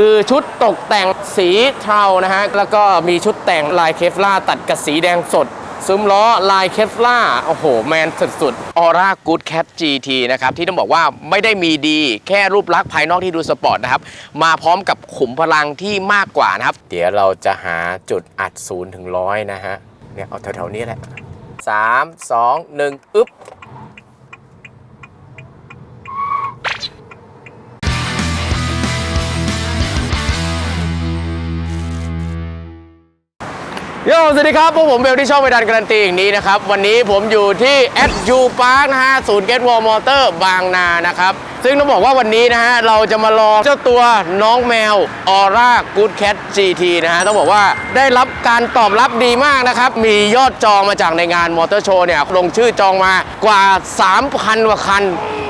คือชุดตกแต่งสีเทานะฮะ แล้วก็มีชุดแต่งลายเคฟล่าตัดกับสีแดงสด ซุ้มล้อลายเคฟล่าโอ้โห แมนสุดๆออร่ากูดแคท GT นะครับ ที่ต้องบอกว่าไม่ได้มีดีแค่รูปลักษณ์ภายนอกที่ดูสปอร์ตนะครับ มาพร้อมกับขุมพลังที่มากกว่านะครับ เดี๋ยวเราจะหาจุดอัดศูนย์ถึงร้อยนะฮะ เนี่ย เอาแถวๆนี้แหละ 3 2 1 อึ๊บ โยสวัสดีครับ พวกผมเบลที่ช่องไปดันการันตีอย่างนี้นะครับ วันนี้ผมอยู่ที่แอดยูพาร์คนะฮะศูนย์เกตวอลมอเตอร์บางนานะครับ ซึ่งต้องบอกว่าวันนี้นะฮะ เราจะมาลองเจ้าตัวน้องแมวออร่ากูดแคท GT นะฮะ ต้องบอกว่าได้รับการตอบรับดีมากนะครับ มียอดจองมาจากในงานมอเตอร์โชว์เนี่ย ลงชื่อจองมากว่า 3,000กว่าคัน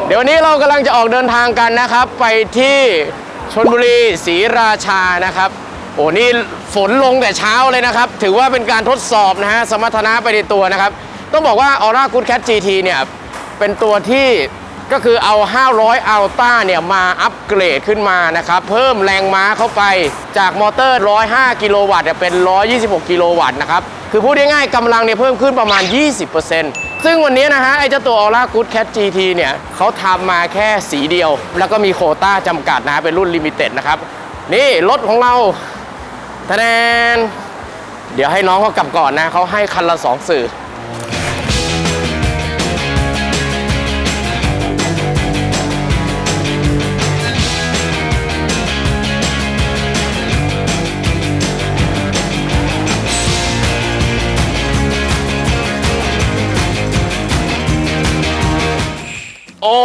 เดี๋ยววันนี้เรากำลังจะออกเดินทางกันนะครับ ไปที่ชนบุรีศรีราชานะครับ โอ้นี่ฝนลงแต่เช้าเลยนะครับ ถือว่าเป็นการทดสอบนะฮะสมรรถนะไปในตัวนะครับ ต้องบอกว่า Aura Good Cat GT เนี่ยเป็นตัวที่ก็คือเอา 500 Ultra เนี่ยมาอัปเกรดขึ้นมานะครับ เพิ่มแรงม้าเข้าไปจากมอเตอร์ 105 กิโลวัตต์เนี่ยเป็น 126 กิโลวัตต์นะครับ คือพูดง่ายๆกำลังเนี่ยเพิ่มขึ้นประมาณ 20%ซึ่งวันนี้นะฮะ ไอ้เจ้าตัว Aura Good Cat GT เนี่ยเขาทำมาแค่สีเดียว แล้วก็มีโคต้าจำกัดนะฮะเป็นรุ่นลิมิเต็ดนะครับ นี่รถของเรา ทะแนนเดี๋ยวให้น้องเขากลับก่อนนะเขาให้คันละสองสื่อโอ้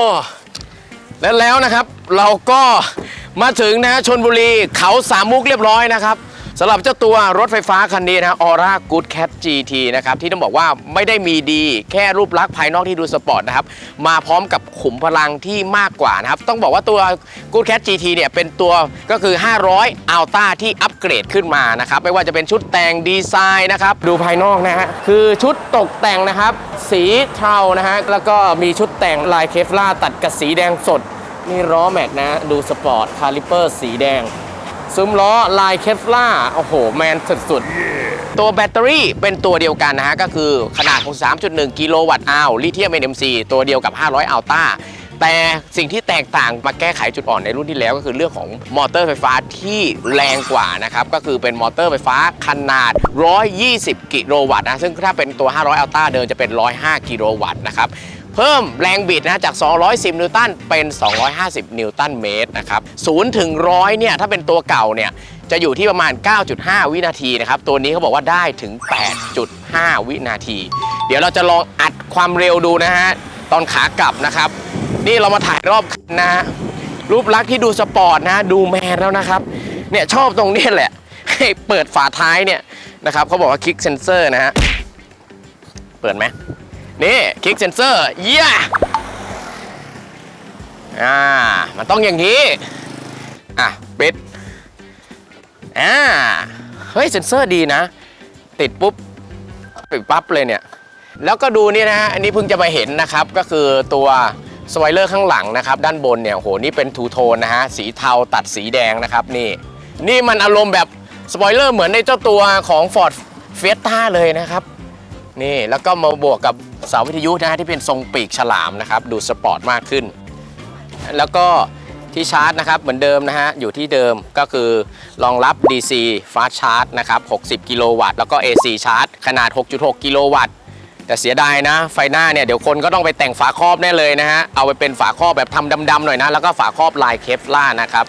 และแล้วนะครับ เราก็มาถึงนะชนบุรีเขาสามมุกเรียบร้อยนะครับ สำหรับเจ้าตัวรถไฟฟ้าคันนี้นะออร่ากูดแคท GT นะครับ ที่ต้องบอกว่าไม่ได้มีดีแค่รูปลักษณ์ภายนอกที่ดูสปอร์ตนะครับ มาพร้อมกับขุมพลังที่มากกว่านะครับ ต้องบอกว่าตัว Good Cat GT เนี่ยเป็นตัวก็คือ 500 Alta ที่อัปเกรดขึ้นมานะครับ ไม่ว่าจะเป็นชุดแต่งดีไซน์นะครับ ดูภายนอกนะฮะ คือชุดตกแต่งนะครับ สีเทานะฮะ แล้วก็มีชุดแต่งลายเคฟล่าตัดกับสีแดงสดนี่ล้อแม็กนะ ดูสปอร์ตคาลิเปอร์สีแดง ซุ้มล้อลายเคฟล่าโอ้โห แมนสุดๆ ตัวแบตเตอรี่เป็นตัวเดียวกันนะฮะ ก็คือขนาดของ3.1 กิโลวัตต์อาวลิเธียม NMC ตัวเดียวกับ 500 อัลต้าแต่สิ่งที่แตกต่างมาแก้ไขจุดอ่อนในรุ่นที่แล้วก็คือเรื่องของมอเตอร์ไฟฟ้าที่แรงกว่านะครับ ก็คือเป็นมอเตอร์ไฟฟ้าขนาด 120 กิโลวัตต์นะ ซึ่งถ้าเป็นตัว 500 อัลต้าเดิมจะเป็น 105 กิโลวัตต์นะครับ เพิ่มแรงบิดนะจาก 210 นิวตันเป็น 250 นิวตันเมตรนะครับ0ถึง100เนี่ยถ้าเป็นตัวเก่าเนี่ยจะอยู่ที่ประมาณ 9.5 วินาทีนะครับ ตัวนี้เขาบอกว่าได้ถึง 8.5 วินาที เดี๋ยวเราจะลองอัดความเร็วดูนะฮะ ตอนขากลับนะครับ นี่เรามาถ่ายรอบคันนะฮะ รูปลักษณ์ที่ดูสปอร์ตนะ ดูแมนแล้วนะครับ เนี่ยชอบตรงนี้แหละ ให้เปิดฝาท้ายเนี่ยนะครับเขาบอกว่าคลิกเซนเซอร์นะฮะ เปิดไหม นี่คลิกเซนเซอร์เยี่ยอ่า มันต้องอย่างนี้ อะ ปิด อ่า เฮ้ย เซนเซอร์ดีนะ ติดปุ๊บ ปิดปั๊บเลยเนี่ย แล้วก็ดูนี่นะฮะ อันนี้เพิ่งจะมาเห็นนะครับ ก็คือตัวสไวเลอร์ข้างหลังนะครับ ด้านบนเนี่ยโห นี่เป็นทูโทนนะฮะ สีเทาตัดสีแดงนะครับ นี่ นี่มันอารมณ์แบบสปอยเลอร์เหมือนในเจ้าตัวของ Ford f i e s t a เลยนะครับ นี่แล้วก็มาบวกกับเสาวิทยุนะฮะที่เป็นทรงปีกฉลามนะครับ ดูสปอร์ตมากขึ้น แล้วก็ที่ชาร์จนะครับเหมือนเดิมนะฮะอยู่ที่เดิมก็คือรองรับ DC Fast Charge นะครับ 60 กิโลวัตต์แล้วก็ AC Charge ขนาด 6.6 กิโลวัตต์แต่เสียดายนะ ไฟหน้าเนี่ยเดี๋ยวคนก็ต้องไปแต่งฝาครอบแน่เลยนะฮะเอาไปเป็นฝาครอบแบบทำดำๆหน่อยนะ แล้วก็ฝาครอบลายเคฟล่านะครับ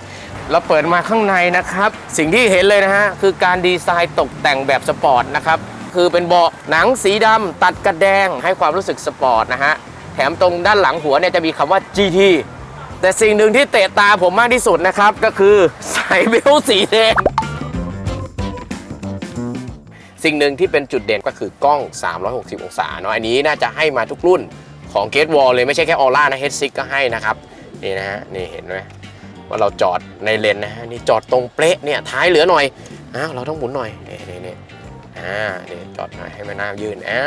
แล้วเปิดมาข้างในนะครับ สิ่งที่เห็นเลยนะฮะคือการดีไซน์ตกแต่งแบบสปอร์ตนะครับ คือเป็นเบาะหนังสีดำตัดกระแดงให้ความรู้สึกสปอร์ตนะฮะ แถมตรงด้านหลังหัวเนี่ยจะมีคำว่า GT แต่สิ่งหนึ่งที่เตะตาผมมากที่สุดนะครับ ก็คือสายเบลสีแดงสิ่งหนึ่งที่เป็นจุดเด่นก็คือกล้อง 360 องศาเนาะอันนี้น่าจะให้มาทุกรุ่นของ g a t e Wall เลยไม่ใช่แค่ออร่านะ H6 ก็ให้นะครับ นี่นะฮะนี่เห็นไหมว่าเราจอดในเลนนะฮะนี่จอดตรงเป๊ะเนี่ยท้ายเหลือหน่อยอ้าวเราต้องหมุนหน่อยนี่นี่นี่ อ่านี่จอดหน่อยให้มันหน้ายื่นอ่า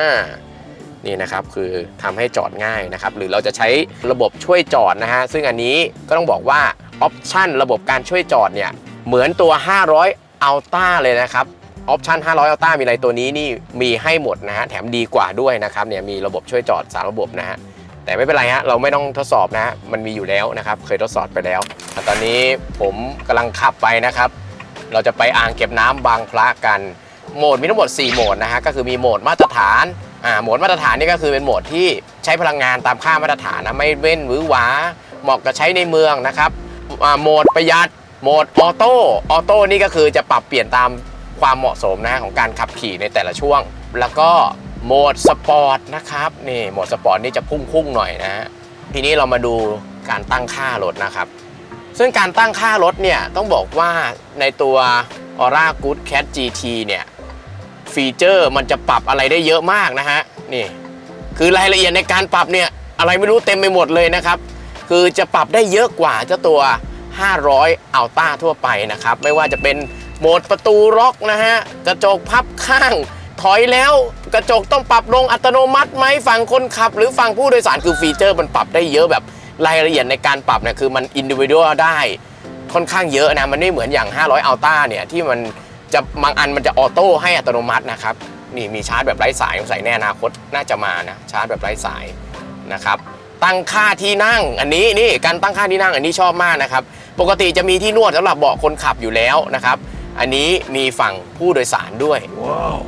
นี่นะครับคือทำให้จอดง่ายนะครับหรือเราจะใช้ระบบช่วยจอดนะฮะซึ่งอันนี้ก็ต้องบอกว่าออปชันระบบการช่วยจอดเนี่ยเหมือนตัว 500 Ultra เลยนะครับออปชัน500 Ultra มีอะไรตัวนี้นี่มีให้หมดนะฮะแถมดีกว่าด้วยนะครับเนี่ยมีระบบช่วยจอดสามระบบนะฮะแต่ไม่เป็นไรฮะเราไม่ต้องทดสอบนะฮะมันมีอยู่แล้วนะครับเคยทดสอบไปแล้ว ตอนนี้ผมกำลังขับไปนะครับ เราจะไปอ่างเก็บน้ำบางพระกัน โหมดมีทั้งหมด 4 โหมดนะฮะก็คือมีโหมดมาตรฐานอ่าโหมดมาตรฐานนี่ก็คือเป็นโหมดที่ใช้พลังงานตามค่ามาตรฐานนะไม่เว้นหวือหวาเหมาะกับใช้ในเมืองนะครับอ่าโหมดประหยัดโหมดออโต้ออโต้นี่ก็คือจะปรับเปลี่ยนตามความเหมาะสมนะของการขับขี่ในแต่ละช่วง แล้วก็โหมดสปอร์ตนะครับนี่โหมดสปอร์ตนี่จะพุ่งๆหน่อยนะฮะทีนี้เรามาดูการตั้งค่ารถนะครับ ซึ่งการตั้งค่ารถเนี่ยต้องบอกว่าในตัว Aura Good Cat GT เนี่ย ฟีเจอร์มันจะปรับอะไรได้เยอะมากนะฮะนี่คือรายละเอียดในการปรับเนี่ยอะไรไม่รู้เต็มไปหมดเลยนะครับ คือจะปรับได้เยอะกว่าเจ้าตัว 500 Ultra ทั่วไปนะครับ ไม่ว่าจะเป็นโหมดประตูล็อกนะฮะกระจกพับข้าง ถอยแล้วกระจกต้องปรับลงอัตโนมัติไหมฝั่งคนขับ หรือฝั่งผู้โดยสารคือฟีเจอร์มันปรับได้เยอะแบบรายละเอียดในการปรับเนี่ยคือมันอินดิวิ u a l ได้ค่อนข้างเยอะนะมันไม่เหมือนอย่าง 500 อัลต้าเนี่ยที่มัน จะบางอันมันจะออโต้ให้อัตโนมัตินะครับนี่มีชาร์จแบบไร้สายสงสัยในอนาคตน่าจะมานะชาร์จแบบไร้สายนะครับตั้งค่าที่นั่งอันนี้นี่การตั้งค่าที่นั่งอันนี้ชอบมากนะครับปกติจะมีที่นวดสำหรับเบาะคนขับอยู่แล้วนะครับอันนี้มีฝั่งผู้โดยสารด้วย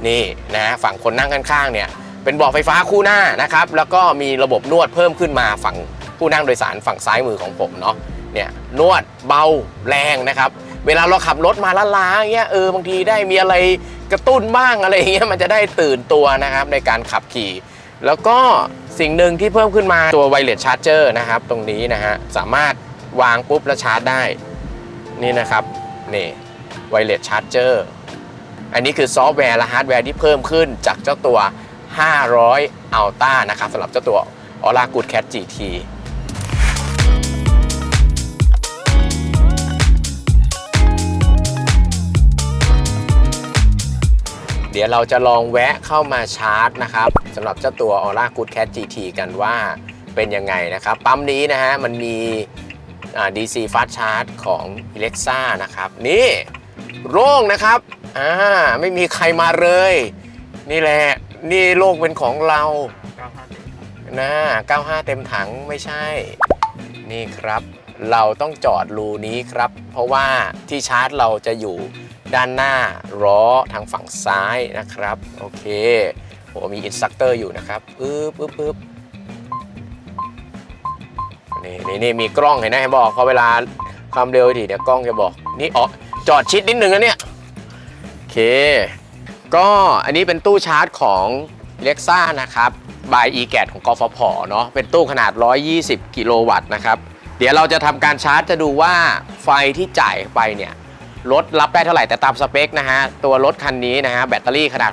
นี่นะฝั่งคนนั่งข้างๆเนี่ยเป็นเบาะไฟฟ้าคู่หน้านะครับแล้วก็มีระบบนวดเพิ่มขึ้นมาฝั่งผู้นั่งโดยสารฝั่งซ้ายมือของผมเนาะเนี่ยนวดเบาแรงนะครับ เวลาเราขับรถมาล้าๆอย่างเงี้ยเออบางทีได้มีอะไรกระตุ้นบ้างอะไรอย่างเงี้ยมันจะได้ตื่นตัวนะครับในการขับขี่ แล้วก็สิ่งหนึ่งที่เพิ่มขึ้นมาตัวไวเลสชาร์จเจอร์นะครับ ตรงนี้นะฮะสามารถวางปุ๊บแล้วชาร์จได้ นี่นะครับนี่ไวเลสชาร์จเจอร์อันนี้คือซอฟต์แวร์และฮาร์ดแวร์ที่เพิ่มขึ้นจากเจ้าตัว 500 Ultra นะครับสำหรับเจ้าตัว Aura Good Cat GT ดี๋ยวเราจะลองแวะเข้ามาชาร์จนะครับสำหรับเจ้าตัว Aura Good Cat GT กันว่าเป็นยังไงนะครับ ปั๊มนี้นะฮะ มันมีอ่า DC Fast Charge ของ Alexa นะครับ นี่โล่งนะครับอ่าไม่มีใครมาเลย นี่แหละ นี่โลกเป็นของเรานะ95 เต็มถังไม่ใช่ นี่ครับ เราต้องจอดรูนี้ครับ เพราะว่าที่ชาร์จเราจะอยู่ ด้านหน้าล้อทางฝั่งซ้ายนะครับโอเคโหมีอินสตัคเตอร์อยู่นะครับปึ๊บปึ๊บปึ๊บนี่นี่นี่มีกล้องเห็นไหมบอกพอเวลาความเร็วทีเดี๋ยวกล้องจะบอกนี่อ๋อจอดชิดนิดนึงนะเนี่ยโอเค ก็อันนี้เป็นตู้ชาร์จของ l e x a นะครับ by e g a t ของกฟผเนาะเป็นตู้ขนาด 120 กิโลวัตต์นะครับ เดี๋ยวเราจะทำการชาร์จจะดูว่าไฟที่จ่ายไปเนี่ย รถรับได้เท่าไหร่แต่ตามสเปคนะฮะ ตัวรถคันนี้นะฮะ แบตเตอรี่ขนาด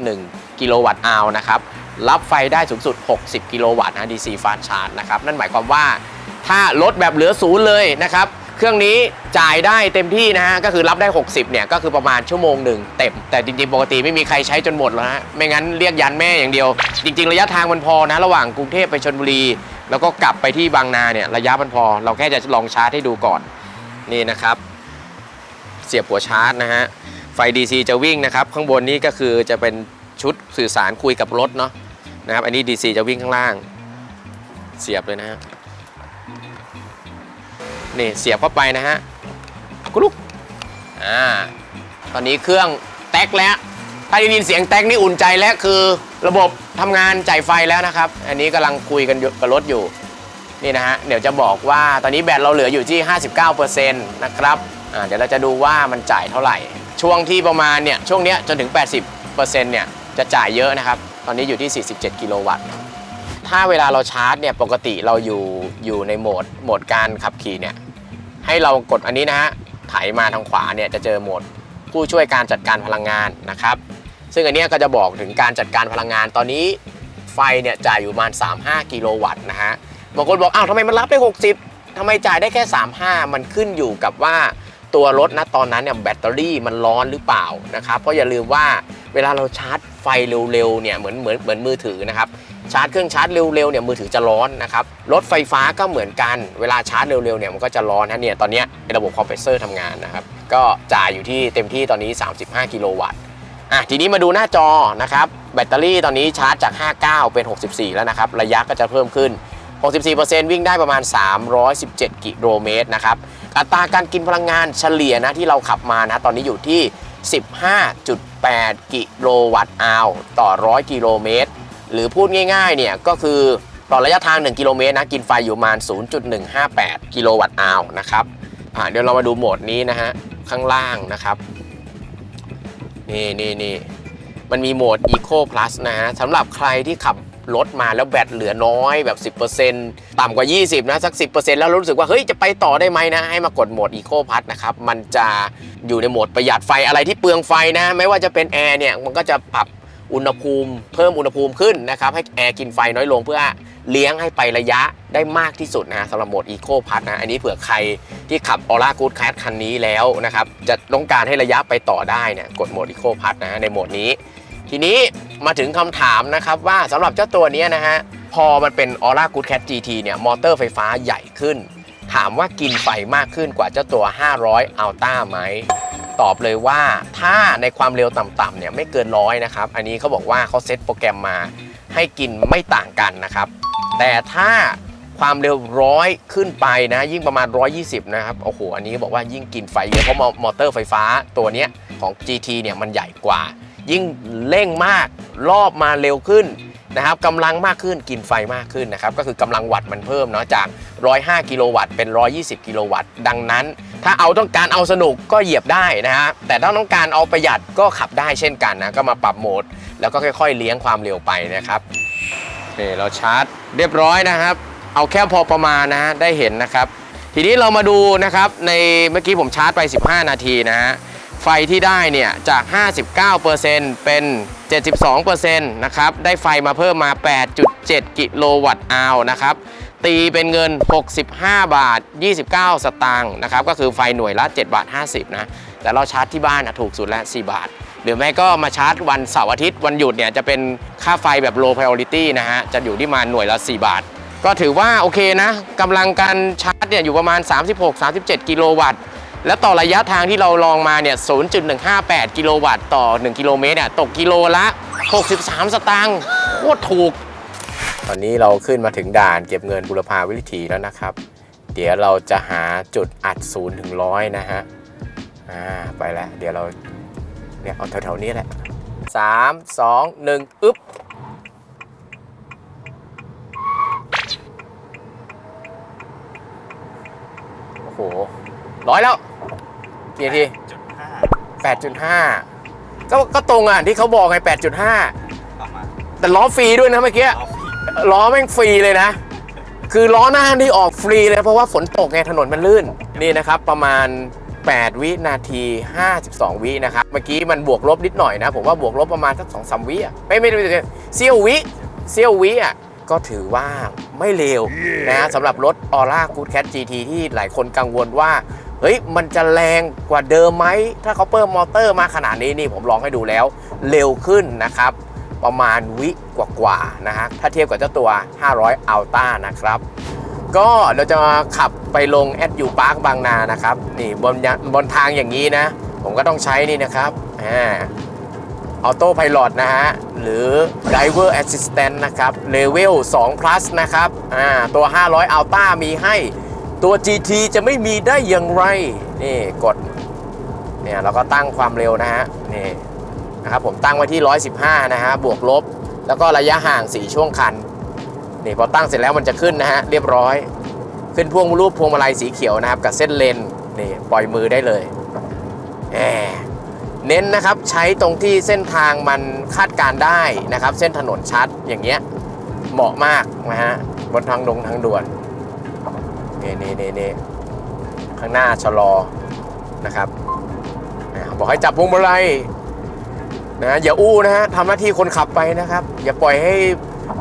63.1 กิโลวัตต์อาวนะครับ รับไฟได้สูงสุด 60 กิโลวัตต์นะ DC fast charge นะครับ นั่นหมายความว่าถ้ารถแบบเหลือศูนย์เลยนะครับ เครื่องนี้จ่ายได้เต็มที่นะฮะ ก็คือรับได้ 60 เนี่ย ก็คือประมาณชั่วโมงหนึ่งเต็ม แต่จริงๆ ปกติไม่มีใครใช้จนหมดแล้วฮะ ไม่งั้นเรียกยันแม่อย่างเดียว จริง ๆ ระยะทางมันพอนะ ระหว่างกรุงเทพไปชนบุรี แล้วก็กลับไปที่บางนาเนี่ย ระยะมันพอ เราแค่จะลองชาร์จให้ดูก่อน นี่นะครับ เสียบหัวชาร์จนะฮะ ไฟ DC จะวิ่งนะครับ ข้างบนนี้ก็คือจะเป็นชุดสื่อสารคุยกับรถเนาะนะครับ อันนี้ DC จะวิ่งข้างล่าง เสียบเลยนะฮะ นี่เสียบเข้าไปนะฮะกุลุกอ่า ตอนนี้เครื่องแตกแล้ว ถ้าได้ยินเสียงแตกนี่อุ่นใจแล้วคือระบบทำงานจ่ายไฟแล้วนะครับ อันนี้กำลังคุยกันกับรถอยู่นี่นะฮะ เดี๋ยวจะบอกว่าตอนนี้แบตเราเหลืออยู่ที่ 59%นะครับ อ่าเดี๋ยวเราจะดูว่ามันจ่ายเท่าไหร่ ช่วงที่ประมาณเนี่ยช่วงเนี้ยจนถึง 80%เนี่ยจะจ่ายเยอะนะครับ ตอนนี้อยู่ที่ 47 กิโลวัตต์ ถ้าเวลาเราชาร์จเนี่ยปกติเราอยู่อยู่ในโหมดโหมดการขับขี่เนี่ยให้เรากดอันนี้นะฮะไถมาทางขวาเนี่ยจะเจอโหมดผู้ช่วยการจัดการพลังงานนะครับ ซึ่งอันนี้ก็จะบอกถึงการจัดการพลังงาน ตอนนี้ไฟเนี่ยจ่ายอยู่ประมาณ 35 กิโลวัตต์นะฮะบางคนบอกอ้าวทำไมมันรับได้ 60ทำไมจ่ายได้แค่ 35 มันขึ้นอยู่กับว่า ตัวรถนะตอนนั้นเนี่ยแบตเตอรี่มันร้อนหรือเปล่านะครับเพราะอย่าลืมว่าเวลาเราชาร์จไฟเร็วๆเนี่ยเหมือนเหมือนเหมือนมือถือนะครับชาร์จเครื่องชาร์จเร็วๆเนี่ยมือถือจะร้อนนะครับรถไฟฟ้าก็เหมือนกันเวลาชาร์จเร็วๆเนี่ยมันก็จะร้อนนะเนี่ยตอนนี้ระบบคอมเพรสเซอร์ทำงานนะครับก็จ่ายอยู่ที่เต็มที่ตอนนี้ 35 กิโลวัตต์อะทีนี้มาดูหน้าจอนะครับแบตเตอรี่ตอนนี้ชาร์จจาก 59 เป็น 64 แล้วนะครับระยะก็จะเพิ่มขึ้น 64%วิ่งได้ประมาณ 317 กิโลเมตรนะครับ อัตราการกินพลังงานเฉลี่ยนะที่เราขับมานะตอนนี้อยู่ที่ 15.8 กิโลวัตต์อาวต่อ 100 กิโลเมตร หรือพูดง่ายๆเนี่ยก็คือต่อระยะทาง 1 กิโลเมตรนะกินไฟอยู่ประมาณ 0.158 กิโลวัตต์อาวนะครับเดี๋ยวเรามาดูโหมดนี้นะฮะข้างล่างนะครับนี่นี่นี่มันมีโหมด Eco Plus นะฮะสำหรับใครที่ขับ รถมาแล้วแบตเหลือน้อยแบบ 10%ต่ำกว่า 20 นะ สัก 10%แล้วรู้สึกว่าเฮ้ยจะไปต่อได้ไหมนะ ให้มากดโหมด Eco Plus นะครับ มันจะอยู่ในโหมดประหยัดไฟอะไรที่เปลืองไฟนะ ไม่ว่าจะเป็นแอร์เนี่ย มันก็จะปรับอุณหภูมิ เพิ่มอุณหภูมิขึ้นนะครับ ให้แอร์กินไฟน้อยลงเพื่อเลี้ยงให้ไประยะได้มากที่สุดนะสำหรับโหมด Eco Plus นะอันนี้เผื่อใครที่ขับ Aura Good Cat คันนี้แล้วนะครับจะต้องการให้ระยะไปต่อได้เนี่ยกดโหมด Eco Plus นะในโหมดนี้ ทีนี้มาถึงคำถามนะครับว่าสำหรับเจ้าตัวนี้นะฮะ พอมันเป็น Aura Good Cat GT เนี่ยมอเตอร์ไฟฟ้าใหญ่ขึ้น ถามว่ากินไฟมากขึ้นกว่าเจ้าตัว 500 Ultra ไหมตอบเลยว่าถ้าในความเร็วต่ำๆเนี่ยไม่เกินร้อยนะครับ อันนี้เขาบอกว่าเขาเซตโปรแกรมมาให้กินไม่ต่างกันนะครับ แต่ถ้าความเร็วร้อยขึ้นไปนะยิ่งประมาณ 120 นะครับโอ้โหอันนี้บอกว่ายิ่งกินไฟเยอะเพราะมอมอเตอร์ไฟฟ้าตัวเนี้ยของ GT เนี่ยมันใหญ่กว่า ยิ่งเร่งมากรอบมาเร็วขึ้นนะครับกำลังมากขึ้นกินไฟมากขึ้นนะครับก็คือกำลังวัตต์มันเพิ่มเนาะจาก 105 กิโลวัตต์เป็น 120 กิโลวัตต์ดังนั้น ถ้าเอาต้องการเอาสนุกก็เหยียบได้นะฮะแต่ถ้าต้องการเอาประหยัดก็ขับได้เช่นกันนะก็มาปรับโหมด แล้วก็ค่อยๆ เลี้ยงความเร็วไปนะครับนี่เราชาร์จเรียบร้อยนะครับ เอาแค่พอประมาณนะฮะได้เห็นนะครับ ทีนี้เรามาดูนะครับในเมื่อกี้ผมชาร์จไป 15 นาทีนะฮะ ไฟที่ได้เนี่ยจาก 59%เป็น 72%นะครับ ได้ไฟมาเพิ่มมา 8.7 กิโลวัตต์อาวนะครับ ตีเป็นเงิน 65 บาท 29 สตางค์นะครับ ก็คือไฟหน่วยละ 7 บาท 50 นะ แต่เราชาร์จที่บ้านนะถูกสุดแล้ว 4 บาท หรือไม่ก็มาชาร์จวันเสาร์อาทิตย์ วันหยุดเนี่ยจะเป็นค่าไฟแบบ low priority นะฮะ จะอยู่ที่มาหน่วยละ 4 บาท ก็ถือว่าโอเคนะกำลังการชาร์จเนี่ยอยู่ประมาณ 36-37 กิโลวัตต์ แล้วต่อระยะทางที่เราลองมาเนี่ย 0.158 กิโลวัตต์ต่อ 1 กิโลเมตรเนี่ย ตกกิโลละ 63 สตางค์โคตรถูก ตอนนี้เราขึ้นมาถึงด่านเก็บเงินบุรพาวิถีแล้วนะครับ เดี๋ยวเราจะหาจุดอัดศูนย์ถึงร้อยนะฮะ อ่า ไปแล้ว เดี๋ยวเรา เนี่ย เอาแถวๆนี้แหละสามสองหนึ่งอึ๊บโอ้โหร้อยแล้ว กี่นาทีจุดห้า8.5ก็ก็ตรงอะที่เขาบอกไง8.5ประมาณแต่ล้อฟรีด้วยนะเมื่อกี้ ออฟฟิศล้อแม่งฟรีเลยนะ คือล้อหน้านี่ออกฟรีเลยเพราะว่าฝนตกไงถนนมันลื่น นี่นะครับประมาณ 8 วินาที 52 วินะครับ เมื่อกี้มันบวกลบนิดหน่อยนะ ผมว่าบวกลบประมาณสักสองสามวิอะไม่ไม่ไม่เซี่ยววิเซี่ยววิอะก็ถือว่าไม่เลวนะสำหรับรถ Aura Good Cat GT ที่หลายคนกังวลว่า เฮ้ยมันจะแรงกว่าเดิมไหมถ้าเขาเพิ่มมอเตอร์มาขนาดนี้นี่ผมลองให้ดูแล้ว เร็วขึ้นนะครับ ประมาณวิกว่าๆนะฮะถ้าเทียบกับเจ้าตัว 500 อัลต้านะครับก็เราจะาขับไปลงแอดยูพาร์คบางนานะครับ นี่บนยะบนทางอย่างนี้นะ ผมก็ต้องใช้นี่นะครับอ่าออโต้พ l o t นะฮะ หรือ Driver Assistant นะครับเลเวล2 plus นะครับอ่าตัว 500อัลต้ามีให้ ตัว GT จะไม่มีได้อย่างไร นี่กด เนี่ยเราก็ตั้งความเร็วนะฮะ นี่นะครับผมตั้งไว้ที่ 115 นะฮะ บวกลบ แล้วก็ระยะห่าง 4 ช่วงคัน นี่พอตั้งเสร็จแล้วมันจะขึ้นนะฮะ เรียบร้อย ขึ้นพวงรูปพวงมาลัยสีเขียวนะครับ กับเส้นเลน นี่ปล่อยมือได้เลยแหมเน้นนะครับใช้ตรงที่เส้นทางมันคาดการได้นะครับ เส้นถนนชัดอย่างเงี้ยเหมาะมากนะฮะบนทางดงทางด่วน นี่นี่นี่นี่ข้างหน้าชะลอนะครับบอกให้จับพวงมาลัยนะอย่าอู้นะฮะทำหน้าที่คนขับไปนะครับ อย่าปล่อยให้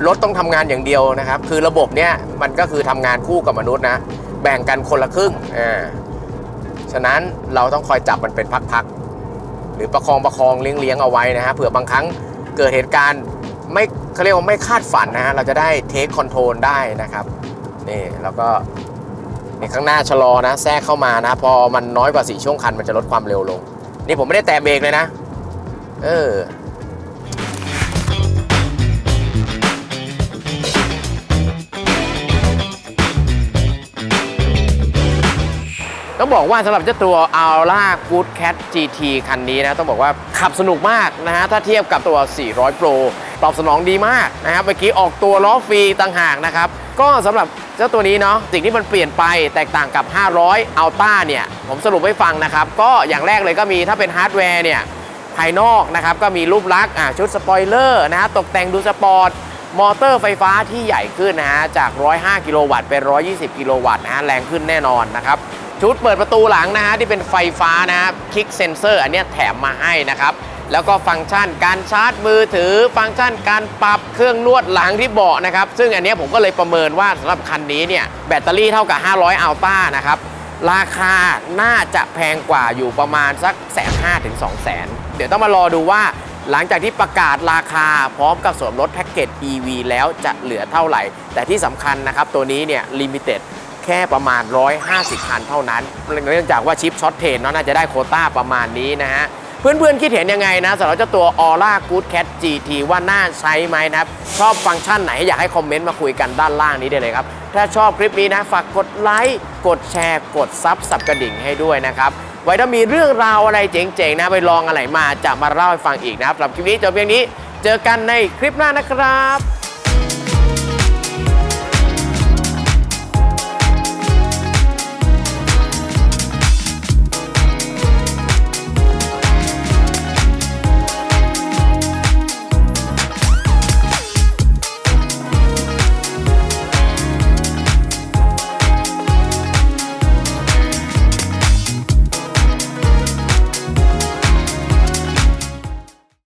รถต้องทำงานอย่างเดียวนะครับ คือระบบเนี้ยมันก็คือทำงานคู่กับมนุษย์นะแบ่งกันคนละครึ่งอ่าฉะนั้นเราต้องคอยจับมันเป็นพักๆหรือประคองประคองเลี้ยงเลี้ยงๆเอาไว้นะฮะเผื่อบางครั้งเกิดเหตุการณ์ไม่เขาเรียกว่าไม่คาดฝันนะฮะเราจะได้เทคคอนโทรลได้นะครับนี่แล้วก็ นี่ข้างหน้าชะลอนะแทรกเข้ามานะ พอมันน้อยกว่าสี่ช่วงคันมันจะลดความเร็วลง นี่ผมไม่ได้แตะเบรกเลยนะ เออต้องบอกว่าสำหรับเจ้าตัว Aura Good Cat GT คันนี้นะ ต้องบอกว่าขับสนุกมากนะฮะ ถ้าเทียบกับตัว 400 Pro ตอบสนองดีมากนะครับเมื่อกี้ออกตัวล้อฟรีต่างหากนะครับ ก็สำหรับ เจ้าตัวนี้เนาะสิ่งที่มันเปลี่ยนไปแตกต่างกับ 500 Ultra เนี่ย ผมสรุปให้ฟังนะครับ ก็อย่างแรกเลยก็มีถ้าเป็นฮาร์ดแวร์เนี่ย ภายนอกนะครับ ก็มีรูปลักษณ์ชุดสปอยเลอร์นะฮะตกแต่งดูสปอร์ต มอเตอร์ไฟฟ้าที่ใหญ่ขึ้นนะฮะจาก 105 กิโลวัตต์เป็น 120 กิโลวัตต์นะฮะแรงขึ้นแน่นอนนะครับชุดเปิดประตูหลังนะฮะที่เป็นไฟฟ้านะฮะคลิกเซนเซอร์อันเนี้ยแถมมาให้นะครับ แล้วก็ฟังก์ชันการชาร์จมือถือ ฟังก์ชันการปรับเครื่องนวดหลังที่เบาะนะครับ ซึ่งอันนี้ผมก็เลยประเมินว่าสำหรับคันนี้เนี่ยแบตเตอรี่เท่ากับ 500 อัลต้านะครับ ราคาน่าจะแพงกว่าอยู่ประมาณสักแสนห้าถึงสองแสนเดี๋ยวต้องมารอดูว่าหลังจากที่ประกาศราคาพร้อมกับส่วนลดแพ็กเกจ EV แล้วจะเหลือเท่าไหร่ แต่ที่สำคัญนะครับตัวนี้เนี่ยลิมิเต็ดแค่ประมาณ 150 คันเท่านั้น เนื่องจากว่าชิปช็อตเทนเนาะน่าจะได้โคต้าประมาณนี้นะฮะ เพื่อนๆ คิดเห็นยังไงนะสำหรับเจ้าตัว Aura Good Cat GT ว่าน่าใช้ไหมนะครับ ชอบฟังก์ชันไหนอยากให้คอมเมนต์มาคุยกันด้านล่างนี้ได้เลยครับ ถ้าชอบคลิปนี้นะ ฝากกดไลค์ กดแชร์ กดซับสับกระดิ่งให้ด้วยนะครับ ไว้ถ้ามีเรื่องราวอะไรเจ๋งๆนะไปลองอะไรมาจะมาเล่าให้ฟังอีกนะครับสำหรับคลิปนี้จบเพียงนี้ เจอกันในคลิปหน้านะครับ